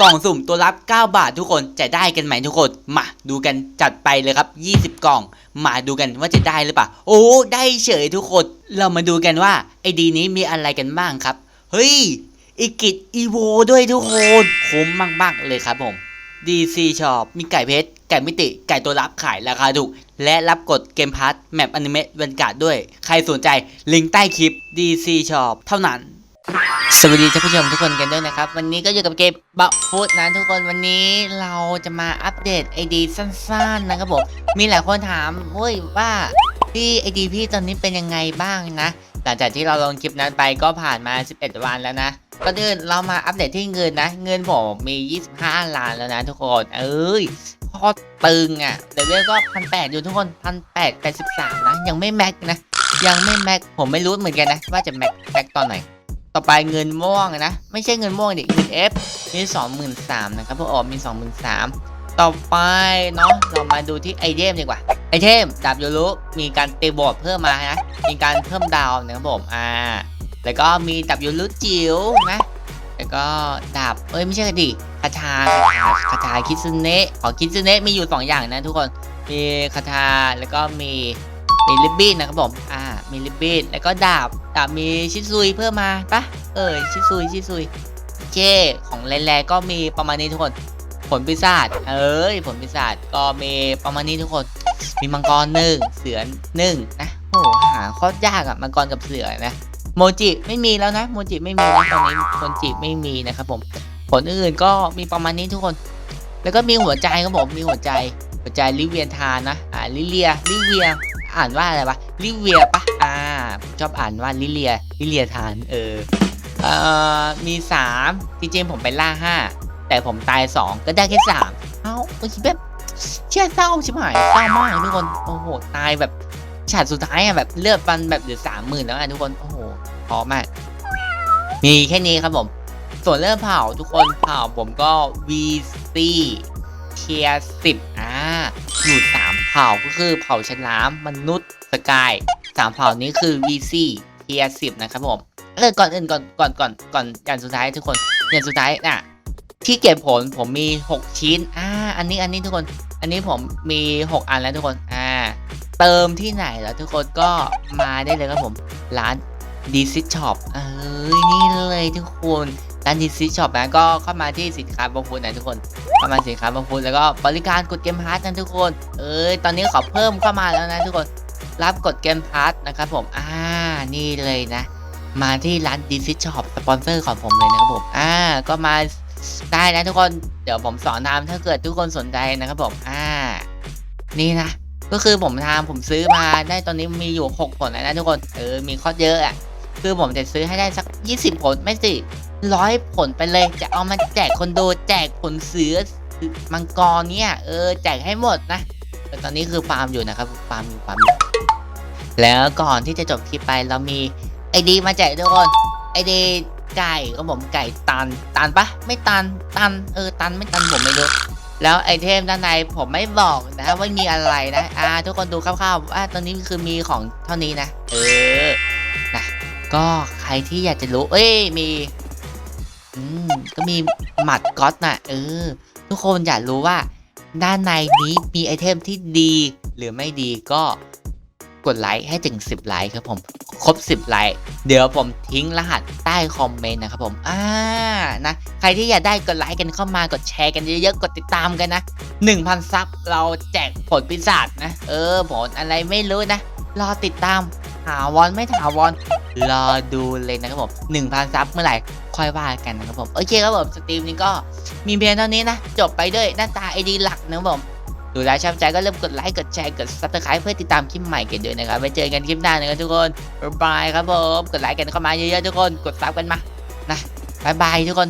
กล่องสุ่มตัวรับ 9 บาททุกคนจะได้กันไหมทุกคน มาดูกันจัดไปเลยครับ 20 กล่อง มาดูกันว่าจะได้หรือเปล่า โอ้ ได้เฉยทุกคน เรามาดูกันว่าไอดีนี้มีอะไรกันบ้างครับ เฮ้ยอีกิจอีโวด้วยทุกคนคุ้มมาก ๆ เลยครับผม DC Shop มีไก่เพชร ไก่มิติ ไก่ตัวรับขายราคาถูก และรับกดเกมพาร์ทแมปอนิเมะเวนการ์ดด้วย ใครสนใจลิงก์ใต้คลิป DC Shop เท่านั้น สวัสดีท่านผู้ชมทุกคนกันด้วยนะครับ วันนี้ก็อยู่กับเกมบัฟฟูดนะทุกคนวันนี้เราจะมาอัปเดตไอดีสั้นๆนะครับผมมีหลายคนถามเว้ยว่าพี่ไอดีพี่ตอนนี้เป็นยังไงบ้างนะ หลังจากที่เราลงคลิปนั้นไปก็ผ่านมา 11 วันแล้วนะก็เดินเรามาอัปเดตที่เงินนะ เงินผมมี 25 ล้านแล้วนะทุกคนเอ้ยโคตรตึงอะ่ะเดเวลก็พันแปดอยู่ทุกคนพันแปดแปดสิบสามนะยังไม่แม็กนะยังไม่แม็กผมไม่รู้เหมือนกันนะว่าจะแม็กแม็กตอนไหน ต่อไปเงินม่วงนะ ไม่ใช่เงินม่วงดิเงิน F มีสองหมื่นสามนะครับพวกออกมีสองหมื่นสามต่อไปเนาะเรามาดูที่ไอเทมดีกว่าไอเทมดาบยูรุมีการเตีบอดเพิ่มมานะมีการเพิ่มดาวนะครับผมอ่าแล้วก็มีดาบยูรุจิ๋วนะแล้วก็ดาบเอ้ยไม่ใช่ดิคาชาคาชาคิซึเนะของคิซึเนะมีอยู่2อย่างนะทุกคนมีคาชาแล้วก็มีมีลิบบิ้นนะครับผมอ่า มีลิบบิ้แล้วก็ดาบ ดาบมีชิซุยเพิ่มมาปะเออชิซุยชิซุยโอเคของแร่ๆก็มีประมาณนี้ทุกคน ผลปีศาจเอ้ยผลปีศาจก็มีประมาณนี้ทุกคน มีมังกรหนึ่งเสือหนึ่งนะโอ้หหาโคตรยากอะมังกรกับเสือนะโมจิไม่มีแล้วนะโมจิไม่มีแล้วตอนนี้โมจิไม่มีนะครับผมผลอื่นก็มีประมาณนี้ทุกคน แล้วก็มีหัวใจครับผมมีหัวใจหัวใจลิเวียนทานนะอ่าลิเลียลิเวีย อ่านว่าอะไรวะลิเวียปะ ชอบอ่านว่าลิเลียลิเลียทานเออเอ่อมีสามจริงๆผมไปล่าห้าแต่ผมตายสองก็ได้แค่สามเอ้าโอ้ยแบบเชี่ยเศร้าชิบหายเศร้ามากทุกคนโอ้โหตายแบบฉากสุดท้ายอะแบบเลือดฟันแบบเหลือสามหมื่นแล้วอะทุกคนโอ้โหพอมากมีแค่นี้ครับผม ส่วนเรื่องเผาทุกคนเผาผมก็ VC เทียสิบอ่าอยู่สามเผ่าก็คือเผ่าฉลามมนุษย์สกาย สามเผ่านี้คือ VC เทียสิบนะครับผมเออก่อนอื่นก่อนก่อนก่อนก่อนอย่างสุดท้ายทุกคนอย่างสุดท้ายน่ะที่เก็บผลผมมี 6 ชิ้นอ่าอันนี้อันนี้ทุกคน อันนี้ผมมี 6 อันแล้วทุกคนอ่าเติมที่ไหนแล้วทุกคนก็มาได้เลยครับผมร้านดีซิช็อปเอ้ยนี่เลยทุกคนร้านดีซิช็อปนะก็เข้ามาที่สินค้าบางฟูดนะทุกคนเข้ามาสินค้าบางฟูดแล้วก็บริการกดเกมพาร์ทนะทุกคน เอ้ยตอนนี้ขอเพิ่มเข้ามาแล้วนะทุกคน รับกดเกมพาร์ทนะครับผมอ่านี่เลยนะ มาที่ร้านดีซิช็อปสปอนเซอร์ของผมเลยนะครับผมอ่าก็มาได้นะทุกคนเดี๋ยวผมสอนทำถ้าเกิดทุกคนสนใจนะครับผมอ่า นี่นะ ก็คือผมทำผมซื้อมาได้ตอนนี้มีอยู่ 6 ผลแล้วนะทุกคนเออมีข้อเยอะอะคือผมจะซื้อให้ได้สัก 20 ผลไม่สิร้อยผลไปเลยจะเอามาแจกคนดูแจกผลเสือมังกรเนี่ยเออแจกให้หมดนะแต่ตอนนี้คือฟาร์มอยู่นะครับฟาร์มอยู่ฟาร์มอยู่ แล้วก่อนที่จะจบคลิปไปเรามีไอดีมาแจกทุกคนไอดีไก่ก็ผมไก่ตันตันปะไม่ตันตันเออตันไม่ตันผมไม่รู้แล้วไอเทมด้านในผมไม่บอกนะว่ามีอะไรนะอ่าทุกคนดูคร่าวๆว่าตอนนี้คือมีของเท่านี้นะ เออนะก็ใครที่อยากจะรู้ เอ้ยมีอืมก็มีหมัดก๊อตนะเออ ทุกคนอยากรู้ว่า ด้านในนี้มีไอเทมที่ดีหรือไม่ดีก็ กดไลค์ให้ถึง 10 ไลค์ครับผมครบ 10 ไลค์เดี๋ยวผมทิ้งรหัสใต้คอมเมนต์นะครับผมอ่านะใครที่อยากได้กดไลค์กันเข้ามากดแชร์กันเยอะๆกดติดตามกันนะ 1,000 ซับเราแจกผลปีศาจนะ เออผลอะไรไม่รู้นะ รอติดตามถาวรไม่ถาวรรอดูเลยนะครับผม1,000 ซับเมื่อไหร่ค่อยว่ากันนะครับผม โอเคครับผม สตรีมนี้ก็มีเพียงเท่านี้นะ จบไปด้วยหน้าตาไอดีหลักนะครับผม ดูแลวชอบใจก็เริ่มกดไลค์กดแชร์กดซับสไครป์เพื่อติดตามคลิปใหม่กันด้วยนะครับไว้เจอกันคลิปหน้านะครับทุกคนบ๊ายบายครับผมกดไลค์กันเข้ามาเยอะๆทุกคนกดซับกันมานะบ๊ายบายทุกคน